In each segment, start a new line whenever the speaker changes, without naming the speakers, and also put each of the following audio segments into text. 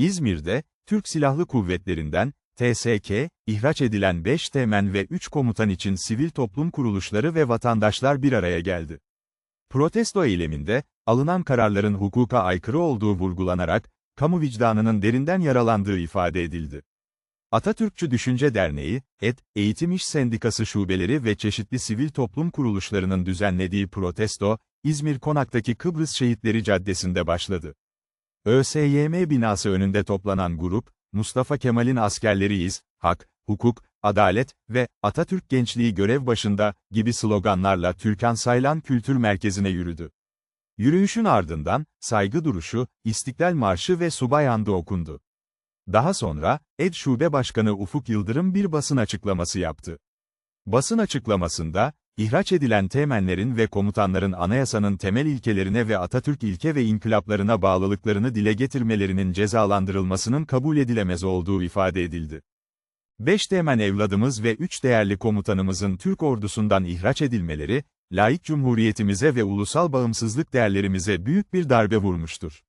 İzmir'de, Türk Silahlı Kuvvetleri'nden, TSK, ihraç edilen 5 teğmen ve 3 komutan için sivil toplum kuruluşları ve vatandaşlar bir araya geldi. Protesto eyleminde, alınan kararların hukuka aykırı olduğu vurgulanarak, kamu vicdanının derinden yaralandığı ifade edildi. Atatürkçü Düşünce Derneği, ED, Eğitim İş Sendikası şubeleri ve çeşitli sivil toplum kuruluşlarının düzenlediği protesto, İzmir Konak'taki Kıbrıs Şehitleri Caddesi'nde başladı. ÖSYM binası önünde toplanan grup, Mustafa Kemal'in askerleriyiz, hak, hukuk, adalet ve Atatürk gençliği görev başında gibi sloganlarla Türkan Saylan Kültür Merkezi'ne yürüdü. Yürüyüşün ardından, saygı duruşu, İstiklal Marşı ve Subay Andı okundu. Daha sonra, ED Şube Başkanı Ufuk Yıldırım bir basın açıklaması yaptı. Basın açıklamasında, ihraç edilen teğmenlerin ve komutanların anayasanın temel ilkelerine ve Atatürk ilke ve inkılaplarına bağlılıklarını dile getirmelerinin cezalandırılmasının kabul edilemez olduğu ifade edildi. Beş teğmen evladımız ve üç değerli komutanımızın Türk ordusundan ihraç edilmeleri, laik cumhuriyetimize ve ulusal bağımsızlık değerlerimize büyük bir darbe vurmuştur.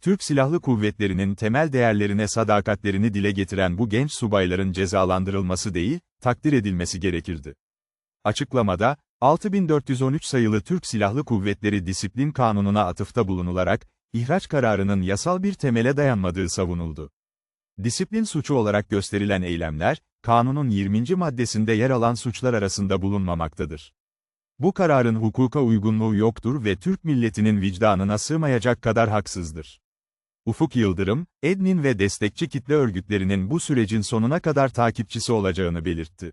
Türk Silahlı Kuvvetleri'nin temel değerlerine sadakatlerini dile getiren bu genç subayların cezalandırılması değil, takdir edilmesi gerekirdi. Açıklamada, 6413 sayılı Türk Silahlı Kuvvetleri Disiplin Kanunu'na atıfta bulunularak, ihraç kararının yasal bir temele dayanmadığı savunuldu. Disiplin suçu olarak gösterilen eylemler, kanunun 20. maddesinde yer alan suçlar arasında bulunmamaktadır. Bu kararın hukuka uygunluğu yoktur ve Türk milletinin vicdanına sığmayacak kadar haksızdır. Ufuk Yıldırım, EDNİN ve destekçi kitle örgütlerinin bu sürecin sonuna kadar takipçisi olacağını belirtti.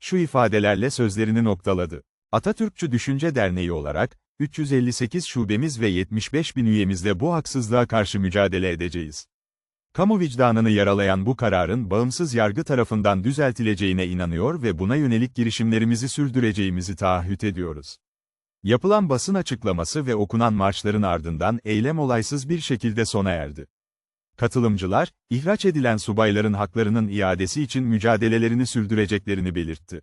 Şu ifadelerle sözlerini noktaladı. Atatürkçü Düşünce Derneği olarak, 358 şubemiz ve 75 bin üyemizle bu haksızlığa karşı mücadele edeceğiz. Kamu vicdanını yaralayan bu kararın bağımsız yargı tarafından düzeltileceğine inanıyor ve buna yönelik girişimlerimizi sürdüreceğimizi taahhüt ediyoruz. Yapılan basın açıklaması ve okunan marşların ardından eylem olaysız bir şekilde sona erdi. Katılımcılar, ihraç edilen subayların haklarının iadesi için mücadelelerini sürdüreceklerini belirtti.